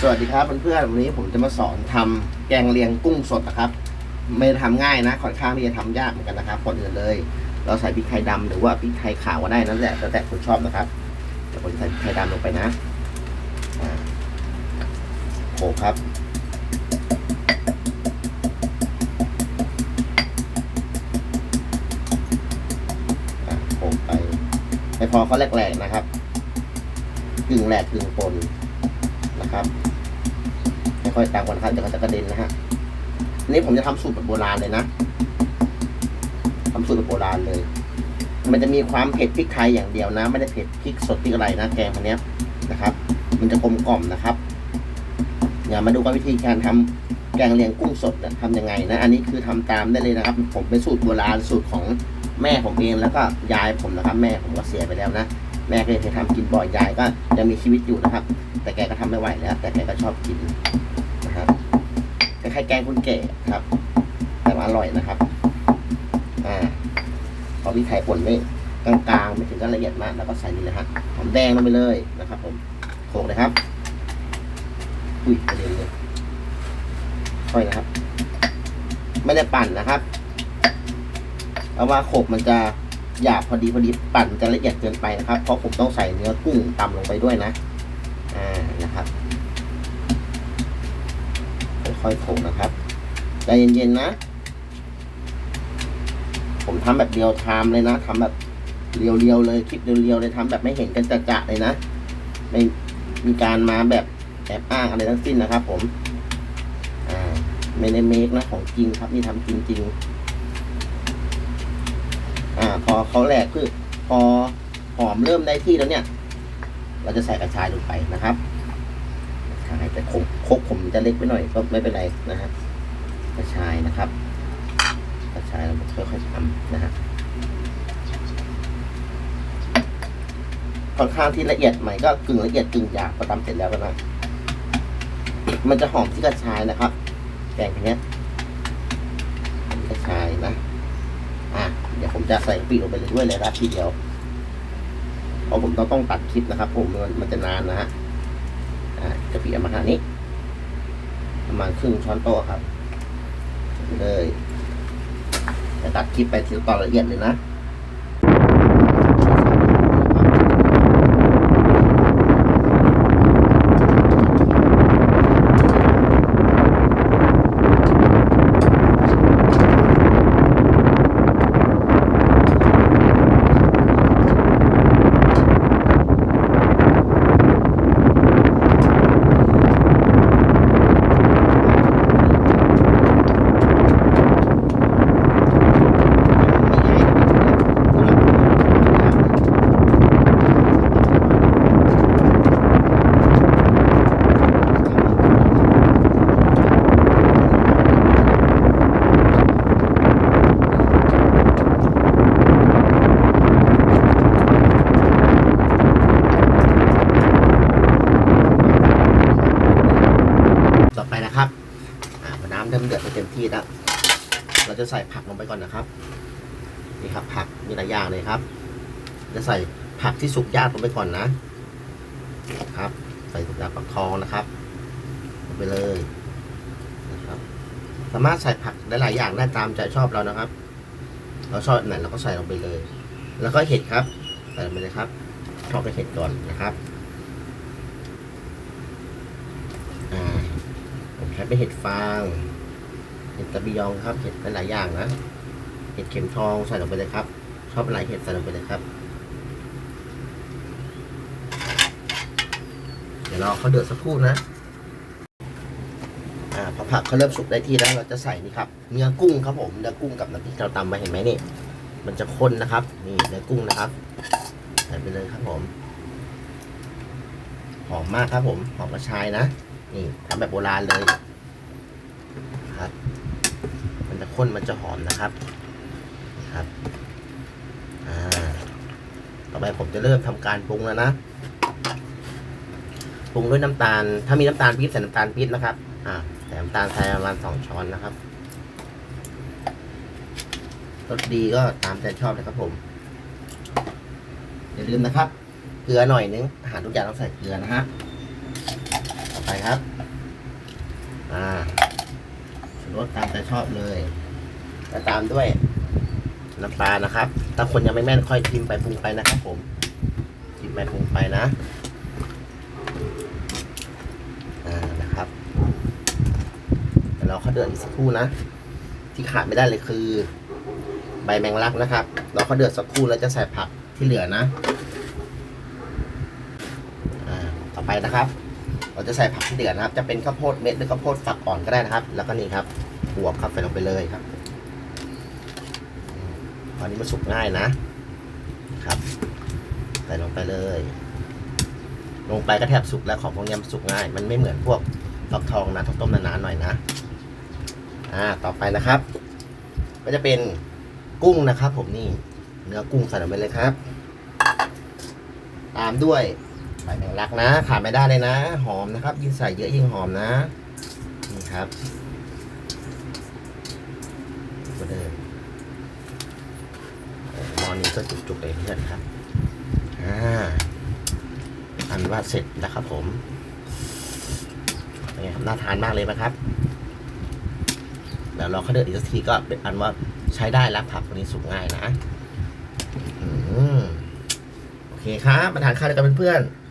สวัสดีครับเพื่อนๆวันนี้ผมจะมาสอนทำแกงเลียงกุ้งสดนะครับ ไม่ได้ทำง่ายนะค่อนข้างที่จะทำยากเหมือนกันนะครับก่อนอื่นเลย เราใส่พริกไทยดำหรือว่าพริกไทยขาวก็ได้นั่นแหละแล้วแต่คนชอบนะครับแต่ผมจะใส่พริกไทยดำลงไปนะอ่าโขกครับอะโขกไปไม่พอเขาแหลกๆนะครับกึ่งแหลกกึ่งปนนะครับ ค่อยๆตามกันนครับเดี๋ยวเขาจะกระเด็นนะฮะอันนี้ผมจะทำสูตรแบบโบราณเลยนะทำสูตรแบบโบราณเลย มันจะมีความเผ็ดพริกไทยอย่างเดียวนะ ไม่ได้เผ็ดพริกสดพริกอะไรนะแกงพันนี้นะครับ มันจะกลมกล่อมนะครับอย่ามาดูกันวิธีการทำแกงเลียงกุ้งสดนี่ยทำยังไงนะ อันนี้คือทำตามได้เลยนะครับ ผมเป็นสูตรโบราณสูตรของแม่ผมเองแล้วก็ยายผมนะครับ แม่ผมก็เสียไปแล้วนะแม่ก็เคยทำกินบ่อยยายก็ยังมีชีวิตอยู่นะครับ แต่แกก็ทำไม่ไหวแล้ว แต่แกก็ชอบกิน ล้ายๆแกงคุณเก๋ครับ แต่ว่าอร่อยนะครับอ่าพอพี่ไข่ป่นไม่กลางๆไม่ถึงกับละเอียดมากแล้วก็ใส่นี่เลยฮะหอมแดงลงไปเลยนะครับ ผมโขลกเลยครับอุ้ยกระเด็นเลยค่อยนะครับ ไม่ได้ปั่นนะครับเพราะว่าโขลกมันจะหยาบพอดีพอดีปั่นจะละเอียดเกินไปนะครับ เพราะผมต้องใส่เนื้อกุ้งตำลงไปด้วยนะ อ่านะครับ ค่อยๆโขลกนะครับใจเย็นๆนะ ผมทำแบบเรียวไทม์เลยนะทำแบบเรียวๆเลยคลิปเรียวๆเลยทำแบบไม่เห็นกันจะๆเลยนะไม่มีการมาแบบแอบอ้างอะไรทั้งสิ้นนะครับ ผมอ่าไม่ได้เมคนะของจริงครับนี่ทำจริงๆอ่า พอเขาแหลกคือพอหอมเริ่มได้ที่แล้วเนี่ย เราจะใส่กระชายลงไปนะครับกระชายแต่คง ผมจะเล็กไปหน่อยก็ไม่เป็นไรนะครับกระชายนะครับกระชายเราค่อยๆทำนะฮะค่อนข้างที่ละเอียดใหม่ก็กึ่งละเอียดกึ่งหยาบพอทำเสร็จแล้วก็นะมันจะหอมที่กระชายนะครับแกงทีเนี้ยกระชายนะอะเดี๋ยวผมจะใส่กะปิลงไปเลยด้วยเลยนะทีเดียวเพราะผมต้องต้องตัดคลิปนะครับ ผมมันมันจะนานนะฮะอ่ากะปิเอามาขนานี้ ประมาณครึ่งช้อนโต๊ะครับ เลยจะตัดคลิปไปทีละตอนละเอียดเลยนะ ต่อไปนะครับ อ่าพอน้ำ เต็มที่แล้วเราจะใส่ผักลงไปก่อนนะครับ นี่ครับ ผักมีหลายอย่างเลยครับ จะใส่ผักที่สุกยางลงไปก่อนนะครับ ใส่สุกยางปักทองนะครับลงไปเลยนะครับ สามารถใส่ผักได้หลายอย่างได้ตามใจชอบเรานะครับ เราชอบไหนเราก็ใส่ลงไปเลย แล้วก็เห็ดครับใส่ลงไปเลยครับชอบไปเห็ดก่อนนะครับอ่าผมใช้เป็นเห็ดฟาง เห็ดตะบิยองครับเห็ดหลายๆอย่างนะเห็ดเข็มทองใส่ลงไปเลยครับ ชอบอะไรเห็ดใส่ลงไปเลยครับ เดี๋ยวรอเขาเดือดสักครู่นะอ่าพอผักเขาเริ่มสุกได้ที่แล้วเราจะใส่นี่ครับเนื้อกุ้งครับผมเนื้อกุ้งกับน้ำพริกเราตำมาเห็นไหมนี่มันจะข้นนะครับ นี่เนื้อกุ้งนะครับใส่ไปเลยครับผมหอมมากครับผมหอมกระชายนะ นี่ทำแบบโบราณเลยันจะข้นมันจะหอมนะครับครับอ่าต่อไปผมจะเริ่มทำการปรุงแล้วนะปรุงด้วยน้ำตาล ถ้ามีน้ำตาลปี๊บใส่น้ำตาลปี๊บนะครับอ่าใส่น้ำตาลไทยประมาณสองช้อนนะครับรสดีก็ตามใจชอบเลยครับผม อย่าลืมนะครับ เกลือหน่อยนึง อาหารทุกอย่างต้องใส่เกลือนะฮะไปครับ อ่า รสตามใจชอบเลยแล้วตามด้วยน้ำปลานะครับ ถ้าคนยังไม่แม่นค่อยทิมไปปรุงไปนะครับผมทิมไปปรุงไปนะอ่านะครับเดี๋ยวเราเขาเดือดอีกสักครู่นะ ที่ขาดไม่ได้เลยคือ ใบแมงลักนะครับ เราเขาเดือดสักครู่แล้วจะใส่ผักที่เหลือนะอ่าต่อไปนะครับ เราจะใส่ผักที่เดือดนะครับ จะเป็นข้าวโพดเม็ดหรือข้าวโพดฝักอ่อนก็ได้นะครับ แล้วก็นี่ครับบวครับใส่ลงไปเลยครับตอนนี้มันสุกง่ายนะครับใส่ลงไปเลย ลงไปก็แทบสุกแล้วของพวกนี้มันสุกง่าย มันไม่เหมือนพวกฟักทองนะต้องต้มนานๆหน่อยนะ อ่า ต่อไปนะครับ ก็จะเป็นกุ้งนะครับ ผมนี่ เนื้อกุ้งใส่ลงไปเลยครับ ตามด้วย ใบแมงลักนะ ขาดไม่ได้เลยนะ หอมนะครับ ยิ่งใส่เยอะยิ่งหอมนะ นี่ครับก็เดิมโอ้หมอนี้ก็จุกๆเลยเพื่อนครับ อ่า อันว่าเสร็จแล้วครับผมนไงครับน่าทานมากเลยไหมครับเดี๋ยวเราเขาเดือดอีกสักทีก็เป็นอันว่าใช้ได้แล้วผักตัวนี้สุกง่ายนะอืมโอเคครับ มาทานข้าวด้วยกันเพื่อนๆ